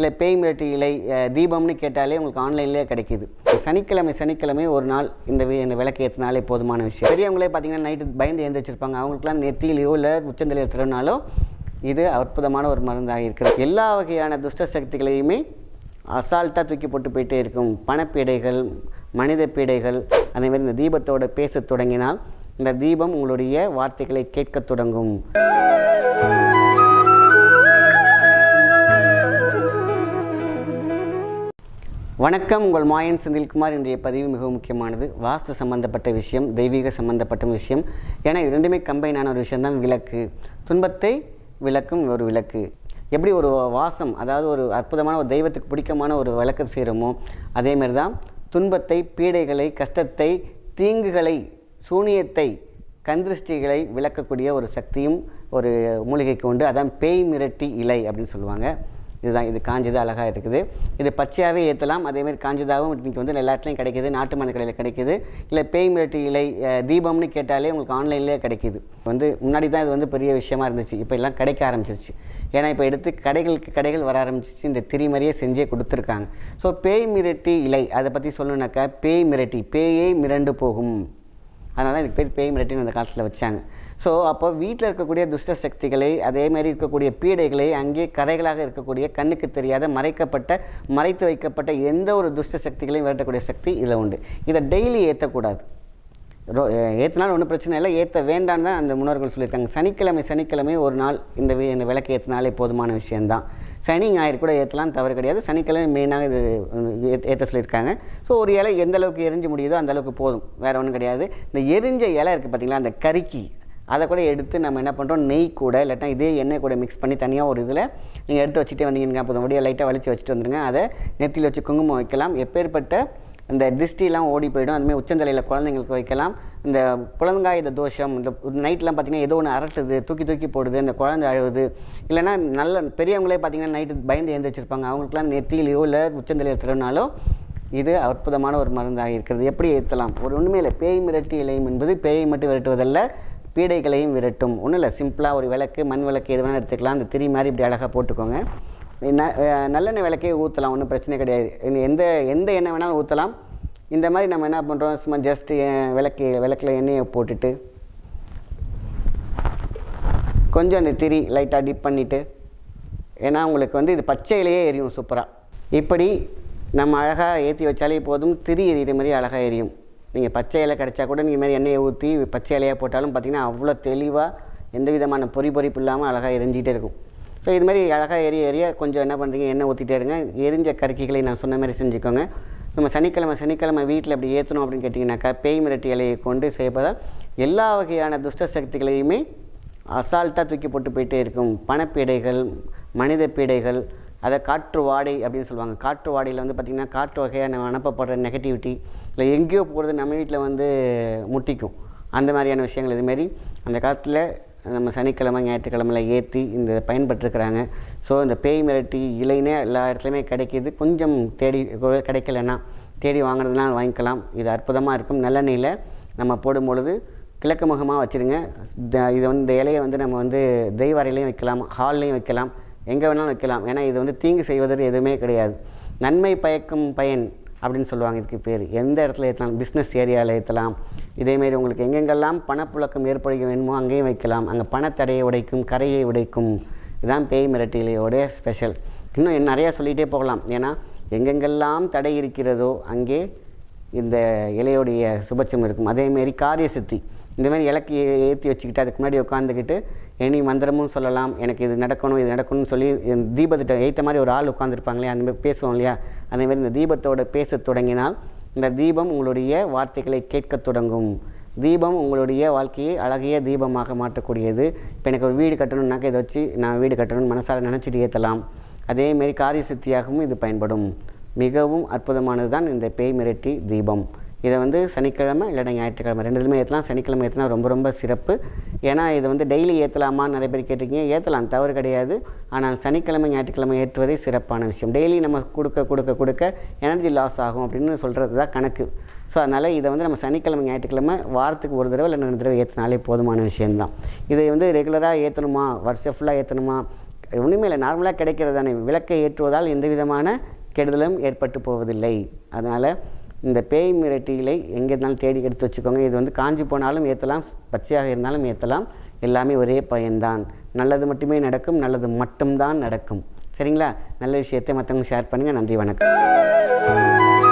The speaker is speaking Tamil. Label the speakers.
Speaker 1: இல்லை பேய் மிரட்டி இலை தீபம்னு கேட்டாலே உங்களுக்கு ஆன்லைன்லேயே கிடைக்கிது. சனிக்கிழமை சனிக்கிழமை ஒரு நாள் இந்த இந்த விளக்கு ஏற்றினாலே போதுமான விஷயம். பெரியவங்களே பார்த்தீங்கன்னா நைட்டு பயந்து எழுந்திரிச்சிருப்பாங்க அவங்களுக்குலாம் நெத்தியிலையோ இல்லை உச்சந்தலையோ தரனாலோ இது அற்புதமான ஒரு மருந்தாக இருக்கிறது. எல்லா வகையான துஷ்ட சக்திகளையுமே அசால்ட்டாக தூக்கி போட்டு போயிட்டே இருக்கும். பணப்பீடைகள் மனித பீடைகள் அதேமாதிரி இந்த தீபத்தோடு பேசத் தொடங்கினால் இந்த தீபம் உங்களுடைய வார்த்தைகளை கேட்கத் தொடங்கும். வணக்கம் உங்கள் மாயன் செந்தில்குமார். இன்றைய பதிவு மிகவும் முக்கியமானது. வாஸ்து சம்பந்தப்பட்ட விஷயம் தெய்வீக சம்பந்தப்பட்ட விஷயம். ஏன்னா இது ரெண்டுமே கம்பைனான ஒரு விஷயம் தான் விளக்கு. துன்பத்தை விளக்கும் ஒரு விளக்கு. எப்படி ஒரு வாசம் அதாவது ஒரு அற்புதமான ஒரு தெய்வத்துக்கு பிடிக்கமான ஒரு விளக்கு செய்கிறோமோ அதேமாரி தான் துன்பத்தை பீடைகளை கஷ்டத்தை தீங்குகளை சூனியத்தை கந்திருஷ்டிகளை விளக்கக்கூடிய ஒரு சக்தியும் ஒரு மூலிகைக்கு உண்டு. அதான் பேய் மிரட்டி இலை அப்படின்னு சொல்லுவாங்க. இதுதான் இது காஞ்சது அழகாக இருக்குது. இது பச்சையாகவே ஏற்றலாம் அதேமாதிரி காஞ்சதாகவும் இன்றைக்கி வந்து எல்லா இடத்துலையும் கிடைக்கிது. நாட்டு மருந்து கடையில் கிடைக்கிது. இல்லை பேய் மிரட்டி இலை தீபம்னு கேட்டாலே உங்களுக்கு ஆன்லைன்லேயே கிடைக்கிது. வந்து முன்னாடி தான் இது வந்து பெரிய விஷயமா இருந்துச்சு. இப்போ எல்லாம் கிடைக்க ஆரம்பிச்சிருச்சு. ஏன்னா இப்போ எடுத்து கடைகளுக்கு கடைகள் வர ஆரம்பிச்சிச்சு இந்த திரி செஞ்சே கொடுத்துருக்காங்க. ஸோ பேய் மிரட்டி இலை அதை பற்றி சொல்லணுனாக்கா பேய் மிரட்டி பேயே மிரண்டு போகும். அதனால தான் இதுக்கு பேர் பேய் மிரட்டின்னு அந்த காலத்தில் வச்சாங்க. ஸோ அப்போ வீட்டில் இருக்கக்கூடிய துஷ்ட சக்திகளை அதேமாரி இருக்கக்கூடிய பீடைகளை அங்கே கதைகளாக இருக்கக்கூடிய கண்ணுக்கு தெரியாத மறைக்கப்பட்ட மறைத்து வைக்கப்பட்ட எந்த ஒரு துஷ்ட சக்திகளையும் விரட்டக்கூடிய சக்தி இதில் உண்டு. இதை டெய்லி ஏற்றக்கூடாது ரோ ஏற்றினாலும் ஒன்றும் பிரச்சனை இல்லை ஏற்ற வேண்டான்னு தான் அந்த முன்னோர்கள் சொல்லியிருக்காங்க. சனிக்கிழமை சனிக்கிழமை ஒரு நாள் இந்த வி- இந்த விளக்கு ஏற்றினாலே போதுமான விஷயந்தான் சனி ஞாயிறு கூட ஏற்றலாம் தவறு கிடையாது. சனிக்கிழமை மெயினாக இது ஏற்ற சொல்லியிருக்காங்க. ஸோ ஒரு இலை எந்த அளவுக்கு எரிஞ்சு முடியுதோ அந்த அளவுக்கு போதும். வேறு ஒன்றும் கிடையாது. இந்த எரிஞ்ச இலை இருக்குது பார்த்தீங்களா அந்த கறிக்கி அதை கூட எடுத்து நம்ம என்ன பண்ணுறோம் நெய் கூட இல்லாட்டா இதே எண்ணெய் கூட மிக்ஸ் பண்ணி தனியாக ஒரு இதில் நீங்கள் எடுத்து வச்சுட்டே வந்தீங்கன்னா போதும் அப்படியே லைட்டாக வலிச்சு வச்சுட்டு வந்துடுங்க அதை நெத்தியில் வச்சு குங்குமம் வைக்கலாம். எப்பேற்பட்ட இந்த திருஷ்டிலாம் ஓடி போயிடும். அதுமாதிரி உச்சந்தலையில் குழந்தைங்களுக்கு வைக்கலாம். இந்த புலங்காயுத தோஷம் இந்த நைட்லாம் பார்த்தீங்கன்னா ஏதோ ஒன்று அரட்டுது தூக்கி தூக்கி போடுது இந்த குழந்தை அழுவுது. இல்லைன்னா நல்ல பெரியவங்களே பார்த்தீங்கன்னா நைட்டு பயந்து எழுந்திரிச்சிருப்பாங்க. அவங்களுக்குலாம் நெத்தியிலையோ இல்லை உச்சந்தலையில் திறனாலோ இது அற்புதமான ஒரு மருந்தாக இருக்கிறது. எப்படி ஏற்றலாம் ஒரு ஒன்றுமே இல்லை. பேய் மிரட்டி இலையும் என்பது பேயை மட்டும் விரட்டுவதல்ல. பீடைகளையும் விரட்டும். ஒன்றும் இல்லை சிம்பிளாக ஒரு விளக்கு மண் விளக்கு எது வேணால் எடுத்துக்கலாம். அந்த திரி மாதிரி இப்படி அழகாக போட்டுக்கோங்க. ந- நல்லெண்ணெய் விளக்கே ஊற்றலாம் ஒன்றும் பிரச்சனை கிடையாது. எந்த எந்த எண்ணெய் வேணாலும் ஊற்றலாம் இந்த மாதிரி நம்ம என்ன பண்ணுறோம் சும்மா ஜஸ்ட்டு விளக்கு விளக்கில் எண்ணெயை போட்டுட்டு கொஞ்சம் அந்த திரி லைட்டாக டிப் பண்ணிவிட்டு ஏன்னா உங்களுக்கு வந்து இது பச்சையிலேயே எரியும் சூப்பராக இப்படி நம்ம அழகாக ஏற்றி வச்சாலே போதும் திரி எரியிற மாதிரி அழகாக எரியும். நீங்கள் பச்சை இலை கிடச்சா கூட நீங்கள் மாதிரி எண்ணெயை ஊற்றி பச்சை இலையாக போட்டாலும் பார்த்தீங்கன்னா அவ்வளோ தெளிவாக எந்த விதமான பொறி பொறிப்பு இல்லாமல் அழகாக எரிஞ்சிகிட்டே இருக்கும். ஸோ இது மாதிரி அழகாக எரிய எரிய கொஞ்சம் என்ன பண்ணுறீங்க எண்ணெய் ஊற்றிட்டே இருங்க. எரிஞ்ச கருக்கிகளை நான் சொன்ன மாதிரி செஞ்சுக்கோங்க. நம்ம சனிக்கிழமை சனிக்கிழமை வீட்டில் அப்படி ஏற்றணும் அப்படின்னு கேட்டிங்கனாக்கா பேய் மிரட்டி இலையை கொண்டு செய்வதால் எல்லா வகையான துஷ்ட சக்திகளையுமே அசால்ட்டாக தூக்கி போட்டு போயிட்டே இருக்கும். பணப்பீடைகள் மனித பீடைகள் அதை காற்று வாடை அப்படின்னு சொல்லுவாங்க. காற்று வாடையில் வந்து பார்த்திங்கன்னா காற்று வகையான நம்ம அனுப்பப்படுற நெகட்டிவிட்டி இல்லை எங்கேயோ போகிறது நம்ம வீட்டில் வந்து முட்டிக்கும். அந்த மாதிரியான விஷயங்கள் இதுமாரி அந்த காலத்தில் நம்ம சனிக்கிழமை ஞாயிற்றுக்கிழமையில் ஏற்றி இந்த பயன்பட்டுருக்கிறாங்க. ஸோ இந்த பேய் மிரட்டி இலைனே எல்லா இடத்துலையுமே கிடைக்கிது. கொஞ்சம் தேடி கிடைக்கலன்னா தேடி வாங்குறதுனால வாங்கிக்கலாம். இது அற்புதமாக இருக்கும். நல்லெண்ணெயில் நம்ம போடும் பொழுது கிழக்கு முகமாக வச்சுருங்க. த- இது வந்து இந்த இலையை வந்து நம்ம வந்து தெய்வ அறையிலையும் வைக்கலாம் ஹால்லையும் வைக்கலாம் எங்கே வேணாலும் வைக்கலாம். ஏன்னா இது வந்து தீங்கு செய்வதற்கு எதுவுமே கிடையாது. நன்மை பயக்கும் பயன் அப்படின்னு சொல்லுவாங்க இதுக்கு பேர். எந்த இடத்துல ஏற்றலாம் பிஸ்னஸ் ஏரியாவில் ஏற்றலாம் இதேமாரி உங்களுக்கு எங்கெங்கெல்லாம் பணப்புழக்கம் ஏற்படுகிற வேணுமோ அங்கேயும் வைக்கலாம். அங்கே பணத்தடையை உடைக்கும் கரையை உடைக்கும். இதுதான் பேய் மிரட்டிலையோடைய ஸ்பெஷல் இன்னும் நிறையா சொல்லிகிட்டே போகலாம். ஏன்னா எங்கெங்கெல்லாம் தடை இருக்கிறதோ அங்கே இந்த இலையோடைய சுபட்சம் இருக்கும். அதேமாரி காரிய சித்தி இந்தமாரி இலக்கு ஏற்றி வச்சுக்கிட்டு அதுக்கு முன்னாடி உட்காந்துக்கிட்டு எனி மந்திரமும் சொல்லலாம். எனக்கு இது நடக்கணும் இது நடக்கணும்னு சொல்லி தீபத்திட்ட ஏற்ற மாதிரி ஒரு ஆள் உட்காந்துருப்பாங்களே அந்த மாதிரி பேசுவோம் இல்லையா? அதே இந்த தீபத்தோட பேசத் தொடங்கினால் இந்த தீபம் உங்களுடைய வார்த்தைகளை கேட்கத் தொடங்கும். தீபம் உங்களுடைய வாழ்க்கையை அழகிய தீபமாக மாற்றக்கூடியது. இப்போ எனக்கு ஒரு வீடு கட்டணும்னாக்க இதை வச்சு நான் வீடு கட்டணும்னு மனசால் நினச்சிட்டு ஏற்றலாம் அதேமாரி காரிய சித்தியாகவும் இது பயன்படும். மிகவும் அற்புதமானது தான் இந்த பேய் மிரட்டி தீபம். இதை வந்து சனிக்கிழமை இல்லைன்னா ஞாயிற்றுக்கிழமை. ரெண்டுலையுமே ஏற்றலாம் சனிக்கிழமை ஏற்றினா ரொம்ப ரொம்ப சிறப்பு. ஏன்னா இதை வந்து டெய்லி ஏற்றலாமா நிறைய பேர் கேட்டிருக்கீங்க. ஏற்றலாம் தவறு கிடையாது. ஆனால் சனிக்கிழமை ஞாயிற்றுக்கிழமை ஏற்றுவதே சிறப்பான விஷயம். டெய்லி நம்ம கொடுக்க கொடுக்க கொடுக்க எனர்ஜி லாஸ் ஆகும் அப்படின்னு சொல்கிறது தான் கணக்கு. ஸோ அதனால் இதை வந்து நம்ம சனிக்கிழமை ஞாயிற்றுக்கிழமை வாரத்துக்கு ஒரு தடவை இல்லை ரெண்டு தடவை ஏற்றினாலே போதுமான விஷயந்தான் இதை வந்து ரெகுலராக ஏற்றணுமா வருஷம் ஃபுல்லாக ஏற்றணுமா ஒன்றுமே இல்லை. நார்மலாக கிடைக்கிறது தானே. விளக்கை ஏற்றுவதால் எந்த விதமான கெடுதலும் ஏற்பட்டு போவதில்லை. அதனால் இந்த பேய் மிரட்டிகளை எங்கே இருந்தாலும் தேடி எடுத்து வச்சுக்கோங்க. இது வந்து காஞ்சி போனாலும் ஏற்றலாம் பச்சையாக இருந்தாலும் ஏற்றலாம். எல்லாமே ஒரே பயன்தான். நல்லது மட்டுமே நடக்கும் நல்லது மட்டும்தான் நடக்கும். சரிங்களா? நல்ல விஷயத்தை மற்றவங்க ஷேர் பண்ணுங்கள் நன்றி வணக்கம்.